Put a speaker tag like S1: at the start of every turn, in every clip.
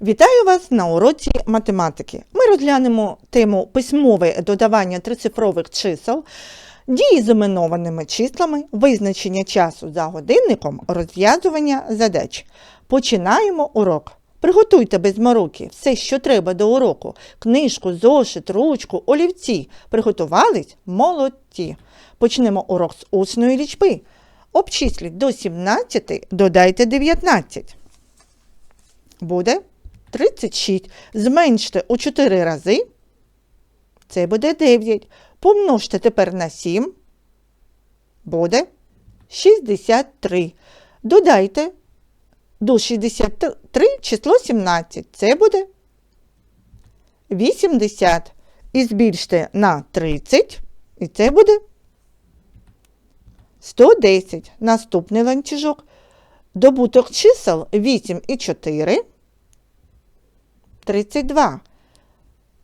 S1: Вітаю вас на уроці математики. Ми розглянемо тему письмове додавання трицифрових чисел, дії з іменованими числами, визначення часу за годинником, розв'язування задач. Починаємо урок. Приготуйте без мороки все, що треба до уроку: книжку, зошит, ручку, олівці. Приготувались? Молодці. Почнемо урок з усної лічби. Обчисліть до 17, додайте 19. Буде 36. Зменште у 4 рази. Це буде 9. Помножте тепер на 7. Буде 63. Додайте до 63 число 17. Це буде 80. І збільште на 30. І це буде 110. Наступний ланцюжок. Добуток чисел 8 і 4. 32.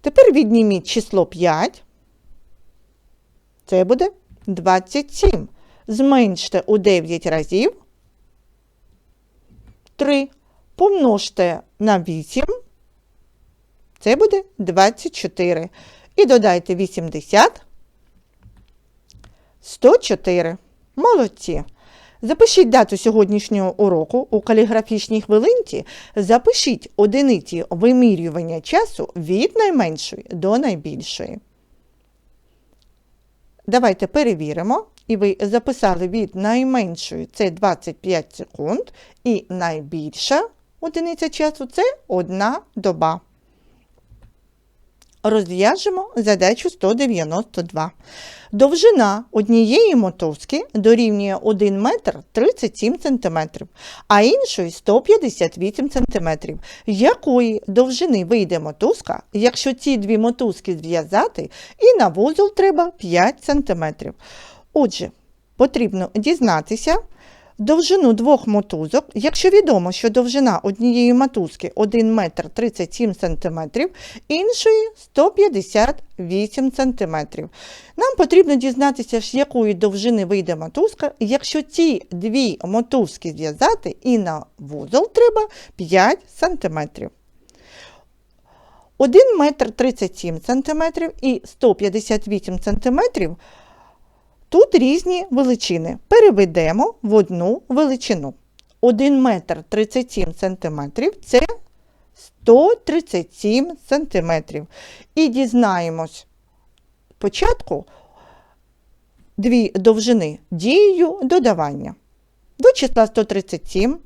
S1: Тепер відніміть число 5. Це буде 27. Зменште у 9 разів. 3. Помножте на 8. Це буде 24. І додайте 80. 104. Молодці. Запишіть дату сьогоднішнього уроку у каліграфічній хвилинці. Запишіть одиниці вимірювання часу від найменшої до найбільшої. Давайте перевіримо. І ви записали від найменшої це 25 секунд, і найбільша одиниця часу це одна доба. Розв'яжемо задачу 192. Довжина однієї мотузки дорівнює 1 метр 37 см, а іншої 158 см. Якої довжини вийде мотузка, якщо ці дві мотузки зв'язати і на вузол треба 5 см. Отже, потрібно дізнатися, Довжину двох мотузок, якщо відомо, що довжина однієї мотузки 1 метр 37 см, іншої 158 см. Нам потрібно дізнатися, з якої довжини вийде мотузка, якщо ці дві мотузки зв'язати і на вузол треба 5 см. 1 метр 37 см і 158 см Тут різні величини. Переведемо в одну величину. 1 метр 37 сантиметрів – це 137 сантиметрів. І дізнаємось спочатку дві довжини дією додавання. До числа 137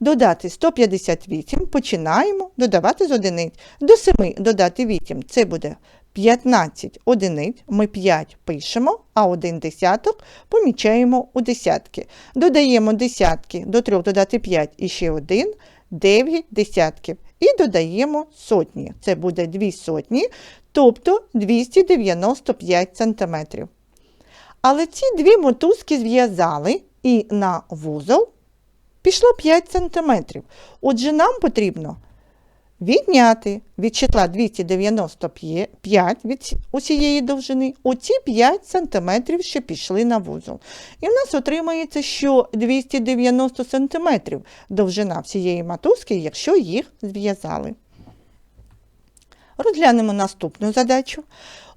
S1: додати 158, починаємо додавати з одиниць. До 7 додати 8 це буде 15 одиниць, ми 5 пишемо, а 1 десяток помічаємо у десятки. Додаємо десятки, до 3 додати 5 і ще 1, 9 десятків. І додаємо сотні. Це буде 2 сотні, тобто 295 см. Але ці дві мотузки зв'язали і на вузол пішло 5 см. Отже, нам потрібно відняти від числа 295 від усієї довжини оці 5 см, що пішли на вузол. І в нас отримається, що 290 см довжина всієї матузки, якщо їх зв'язали. Розглянемо наступну задачу.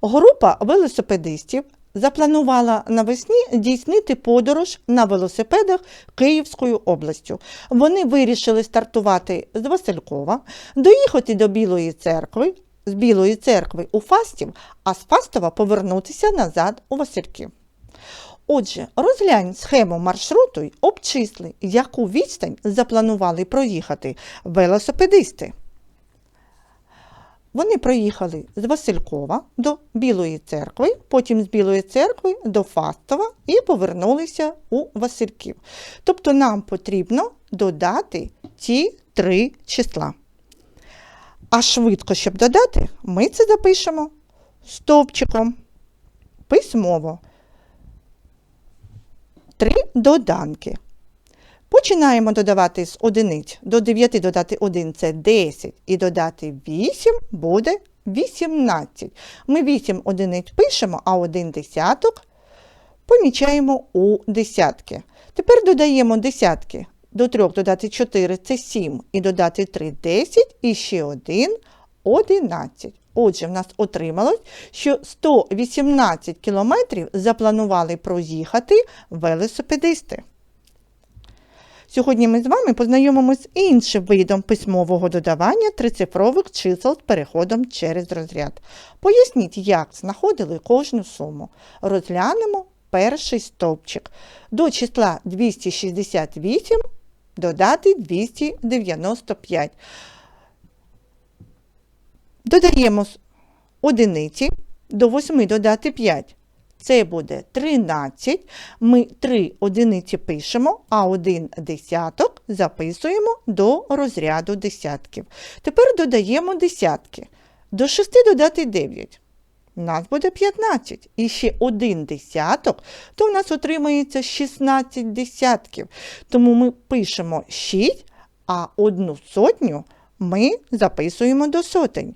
S1: Група велосипедистів запланувала навесні здійснити подорож на велосипедах Київською областю. Вони вирішили стартувати з Василькова, доїхати до Білої церкви, з Білої церкви у Фастів, а з Фастова повернутися назад у Васильків. Отже, розглянь схему маршруту й обчисли, яку відстань запланували проїхати велосипедисти. Вони проїхали з Василькова до Білої церкви, потім з Білої церкви до Фастова і повернулися у Васильків. Тобто нам потрібно додати ті три числа. А швидко, щоб додати, ми це запишемо стовпчиком письмово. Три доданки. Починаємо додавати з одиниць. До 9 додати 1 це 10, і додати 8 буде 18. Ми 8 одиниць пишемо, а 1 десяток помічаємо у десятки. Тепер додаємо десятки до 3 додати 4 це 7, і додати 3 10, і ще 1 11. Отже, в нас отрималось, що 118 кілометрів запланували проїхати велосипедисти. Сьогодні ми з вами познайомимося з іншим видом письмового додавання трицифрових чисел з переходом через розряд. Поясніть, як знаходили кожну суму. Розглянемо перший стовпчик. До числа 268 додати 295. Додаємо одиниці до 8 додати 5. Це буде 13. Ми 3 одиниці пишемо, а 1 десяток записуємо до розряду десятків. Тепер додаємо десятки. До 6 додати 9. У нас буде 15. І ще один десяток, то в нас отримається 16 десятків. Тому ми пишемо 6, а одну сотню ми записуємо до сотень.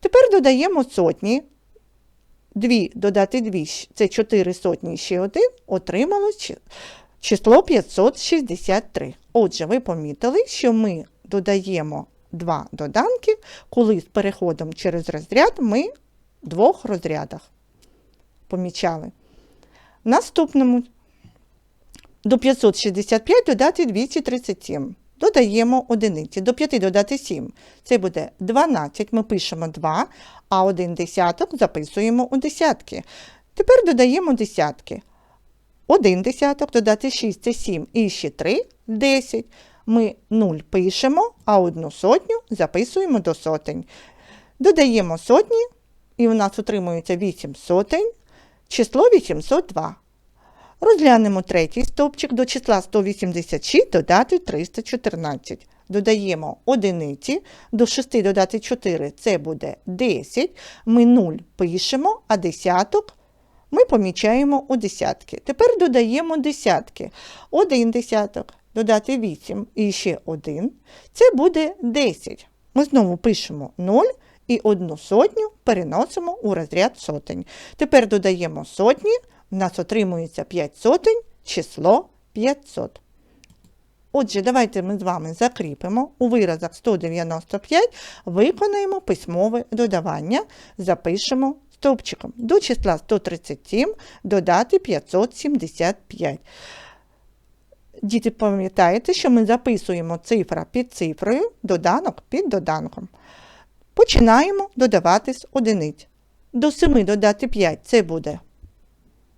S1: Тепер додаємо сотні. 2 додати 2 це 4 сотні ще 1, отрималось число 563. Отже, ви помітили, що ми додаємо два доданки, коли з переходом через розряд ми в двох розрядах помічали. Наступному до 565 додати 237. Додаємо одиниці. До 5 додати 7. Це буде 12. Ми пишемо 2, а один десяток записуємо у десятки. Тепер додаємо десятки. 1 десяток додати 6 це 7. І ще 3 10. Ми 0 пишемо, а одну сотню записуємо до сотень. Додаємо сотні, і у нас отримується 8 сотень, число 802. Розглянемо третій стовпчик до числа 186 додати 314. Додаємо одиниці, до 6 додати 4 це буде 10. Ми 0 пишемо, а десяток ми помічаємо у десятки. Тепер додаємо десятки. 1 десяток, додати 8 і ще 1. Це буде 10. Ми знову пишемо 0 і одну сотню переносимо у розряд сотень. Тепер додаємо сотні. У нас отримується 5 сотень, число 500. Отже, давайте ми з вами закріпимо. У виразах 195 виконаємо письмове додавання, запишемо стовпчиком. До числа 137 додати 575. Діти, пам'ятаєте, що ми записуємо цифра під цифрою, доданок під доданком. Починаємо додавати з одиниць. До 7 додати 5 це буде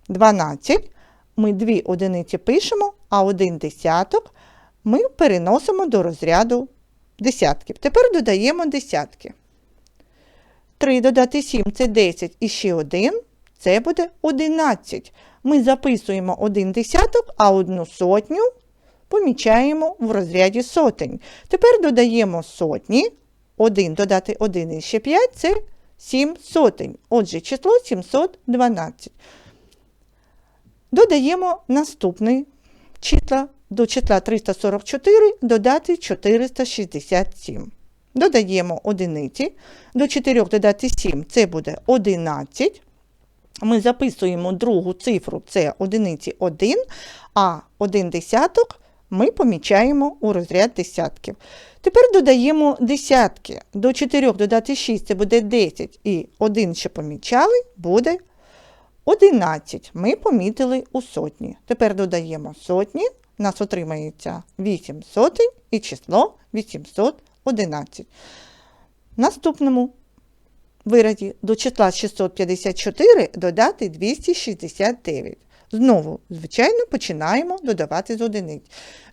S1: 12. Ми дві одиниці пишемо, а один десяток ми переносимо до розряду десятків. Тепер додаємо десятки. 3 додати 7 це 10 і ще 1 це буде 11. Ми записуємо один десяток, а одну сотню помічаємо в розряді сотень. Тепер додаємо сотні. 1 додати 1 і ще 5 це 7 сотень. Отже, число 712. Додаємо наступний числа до числа 344 додати 467. Додаємо одиниці. До 4 додати 7 це буде 11. Ми записуємо другу цифру, це одиниці 1, а 1 десяток ми помічаємо у розряд десятків. Тепер додаємо десятки. До 4 додати 6 це буде 10, і 1 ще помічали, буде 11 ми помітили у сотні. Тепер додаємо сотні, у нас отримається 8 сотень і число 811. Наступному виразі до числа 654 додати 269. Знову, звичайно, починаємо додавати з одиниць.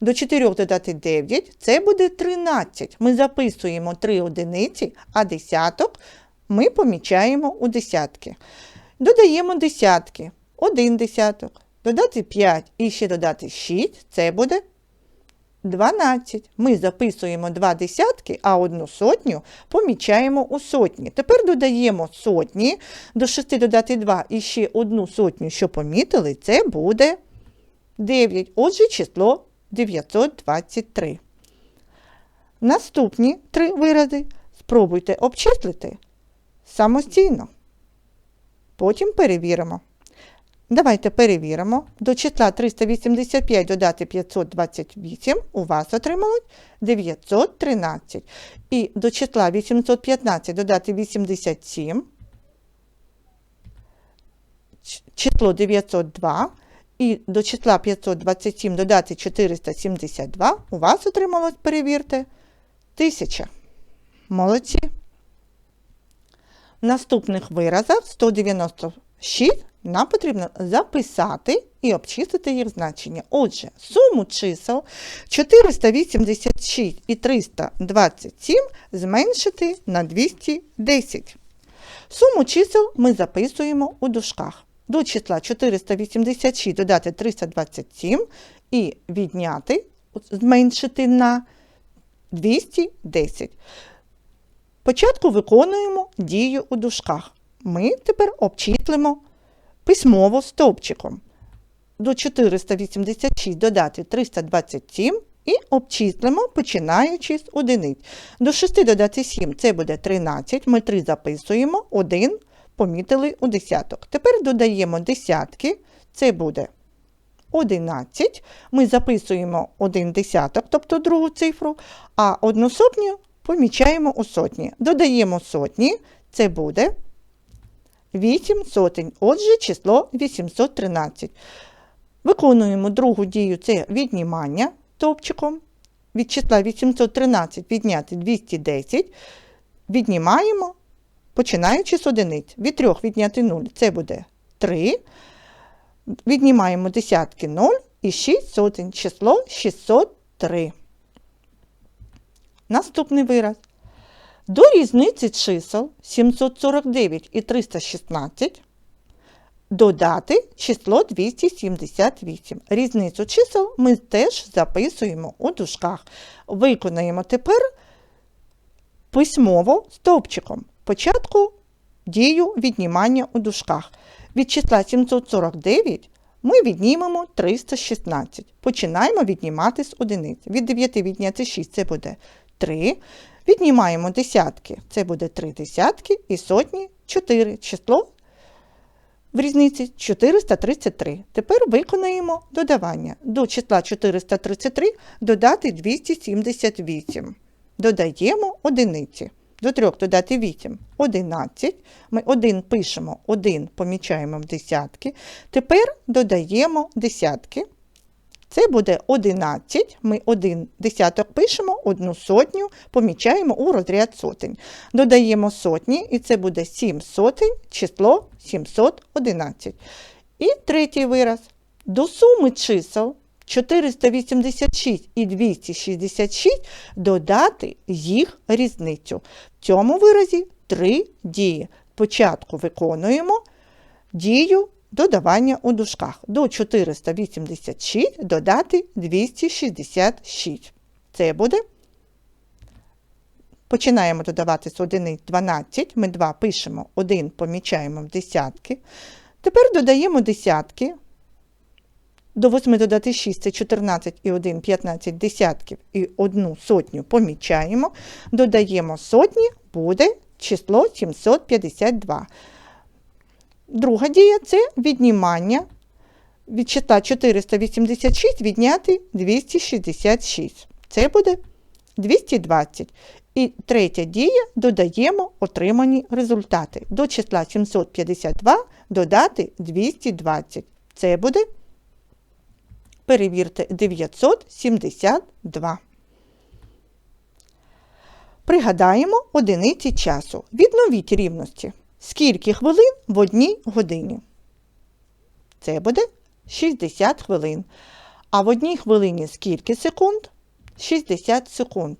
S1: До 4 додати 9 це буде 13. Ми записуємо 3 одиниці, а десяток ми помічаємо у десятки. Додаємо десятки. Один десяток, додати 5 і ще додати 6, це буде 12. Ми записуємо два десятки, а одну сотню помічаємо у сотні. Тепер додаємо сотні, до 6 додати 2 і ще одну сотню, що помітили, це буде 9. Отже, число 923. Наступні три вирази спробуйте обчислити самостійно. Потім перевіримо. Давайте перевіримо. До числа 385 додати 528 у вас отрималось 913. І до числа 815 додати 87 число 902. І до числа 527 додати 472 у вас отрималось, перевірте, 1000. Молодці. Наступних виразах 196 нам потрібно записати і обчислити їх значення. Отже, суму чисел 486 і 327 зменшити на 210. Суму чисел ми записуємо у дужках. До числа 486 додати 327 і відняти, зменшити на 210. Спочатку виконуємо дію у дужках. Ми тепер обчислимо письмово стовпчиком. До 486 додати 327 і обчислимо, починаючи з одиниць. До 6 додати 7 це буде 13. Ми 3 записуємо, 1 помітили у десяток. Тепер додаємо десятки, це буде 11. Ми записуємо один десяток, тобто другу цифру, а одну сотню помічаємо у сотні. Додаємо сотні, це буде 8 сотень. Отже, число 813. Виконуємо другу дію це віднімання топчиком. Від числа 813 відняти 210. Віднімаємо, починаючи з одиниць. Від 3 відняти 0 це буде 3. Віднімаємо десятки 0 і 6 сотень. Число 603. Наступний вираз. До різниці чисел 749 і 316 додати число 278. Різницю чисел ми теж записуємо у дужках. Виконаємо тепер письмово стовпчиком. Початку дію віднімання у дужках. Від числа 749 ми віднімемо 316. Починаємо віднімати з одиниць. Від 9 відняти 6 це буде 3. Віднімаємо десятки, це буде 3 десятки і сотні 4. Число в різниці 433. Тепер виконаємо додавання. До числа 433 додати 278. Додаємо одиниці. До 3 додати 8 11. Ми 1 пишемо, 1 помічаємо в десятки. Тепер додаємо десятки. Це буде 11. Ми один десяток пишемо, одну сотню помічаємо у розряд сотень. Додаємо сотні, і це буде 7 сотень, число 711. І третій вираз. До суми чисел 486 і 266 додати їх різницю. В цьому виразі три дії. Спочатку виконуємо дію додавання у дужках. До 486 додати 266. Це буде. Починаємо додавати з одиниць 12. Ми 2 пишемо, 1 помічаємо в десятки. Тепер додаємо десятки. До 8 додати 6 це 14 і 1 15 десятків і одну сотню помічаємо. Додаємо сотні, буде число 752. Друга дія це віднімання. Від числа 486 відняти 266. Це буде 220. І третя дія додаємо отримані результати. До числа 752 додати 220. Це буде, перевірте, 972. Пригадаємо одиниці часу. Відновіть рівності. Скільки хвилин в одній годині? Це буде 60 хвилин. А в одній хвилині скільки секунд? 60 секунд.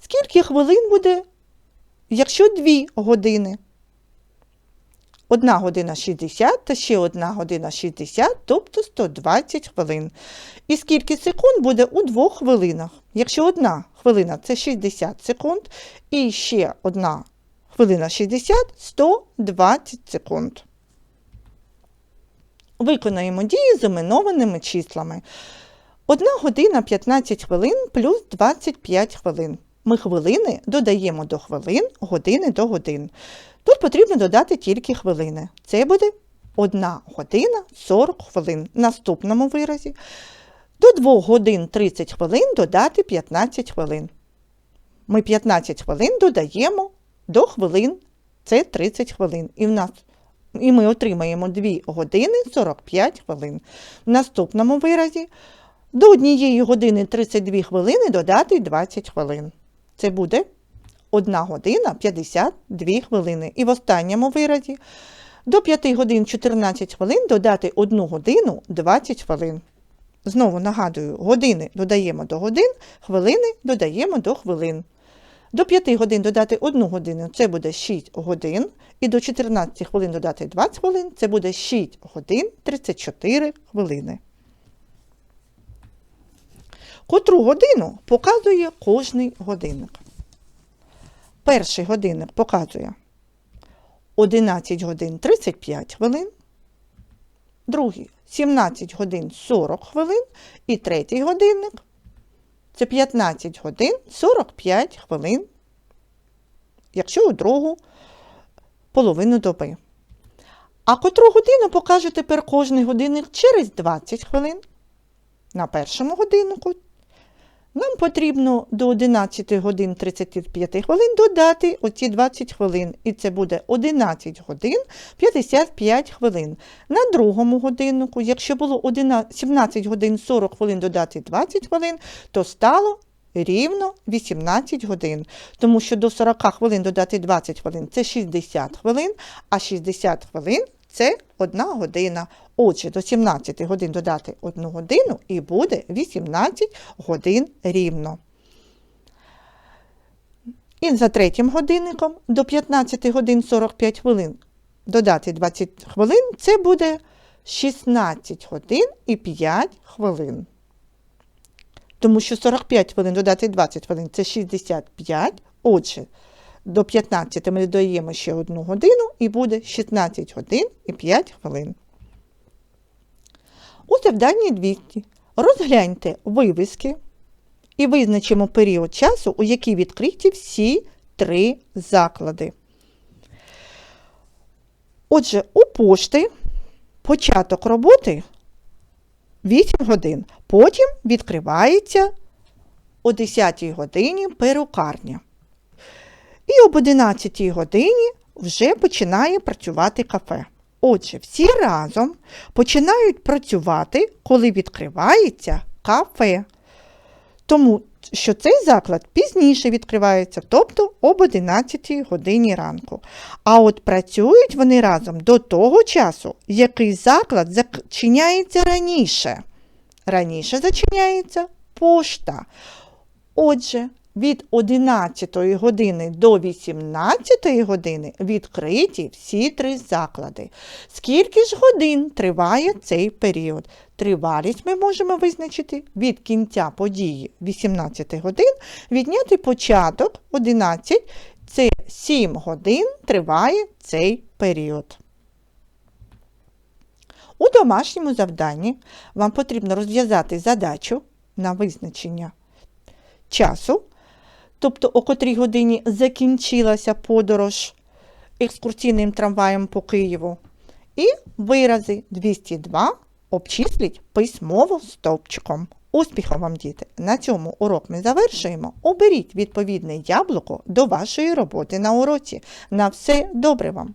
S1: Скільки хвилин буде, якщо 2 години? Одна година 60 та ще одна година 60, тобто 120 хвилин. І скільки секунд буде у двох хвилинах? Якщо одна хвилина це 60 секунд, і ще одна хвилина 60 120 секунд. Виконаємо дії з іменованими числами. 1 година 15 хвилин плюс 25 хвилин. Ми хвилини додаємо до хвилин, години до годин. Тут потрібно додати тільки хвилини. Це буде 1 година 40 хвилин. В наступному виразі до 2 годин 30 хвилин додати 15 хвилин. Ми 15 хвилин додаємо до хвилин, це 30 хвилин. І, в нас, і ми отримаємо 2 години 45 хвилин. В наступному виразі до 1 години 32 хвилини додати 20 хвилин. Це буде 1 година 52 хвилини. І в останньому виразі до 5 годин 14 хвилин додати 1 годину 20 хвилин. Знову нагадую, години додаємо до годин, хвилини додаємо до хвилин. До 5 годин додати 1 годину це буде 6 годин. І до 14 хвилин додати 20 хвилин це буде 6 годин 34 хвилини. Котру годину показує кожний годинник. Перший годинник показує 11 годин 35 хвилин, другий 17 годин 40 хвилин і третій годинник це 15 годин 45 хвилин, якщо у другу половину доби. А котру годину покаже тепер кожний годинник через 20 хвилин. На першому годиннику нам потрібно до 11 годин 35 хвилин додати оці 20 хвилин. І це буде 11 годин 55 хвилин. На другому годиннику, якщо було 11 17 годин 40 хвилин додати 20 хвилин, то стало рівно 18 годин. Тому що до 40 хвилин додати 20 хвилин це 60 хвилин, а 60 хвилин це 1 година. Отже, до 17 годин додати 1 годину і буде 18 годин рівно. І за третім годинником до 15 годин 45 хвилин додати 20 хвилин це буде 16 годин і 5 хвилин. Тому що 45 хвилин додати 20 хвилин це 65. Отже, до 15 ми додаємо ще 1 годину і буде 16 годин і 5 хвилин. У завданні 200 розгляньте вивіски і визначимо період часу, у який відкриті всі три заклади. Отже, у пошти початок роботи 8 годин. Потім відкривається о 10 годині перукарня. І об 11 годині вже починає працювати кафе. Отже, всі разом починають працювати, коли відкривається кафе. Тому що цей заклад пізніше відкривається, тобто об 11 годині ранку. А от працюють вони разом до того часу, який заклад зачиняється раніше. Раніше зачиняється пошта. Отже, від 11 години до 18 години відкриті всі три заклади. Скільки ж годин триває цей період? Тривалість ми можемо визначити від кінця події 18 годин, відняти початок 11, це 7 годин триває цей період. У домашньому завданні вам потрібно розв'язати задачу на визначення часу, тобто о котрій годині закінчилася подорож екскурсійним трамваєм по Києву. І вирази 202 обчисліть письмово стовпчиком. Успіхом вам, діти! На цьому урок ми завершуємо. Оберіть відповідне яблуко до вашої роботи на уроці. На все добре вам!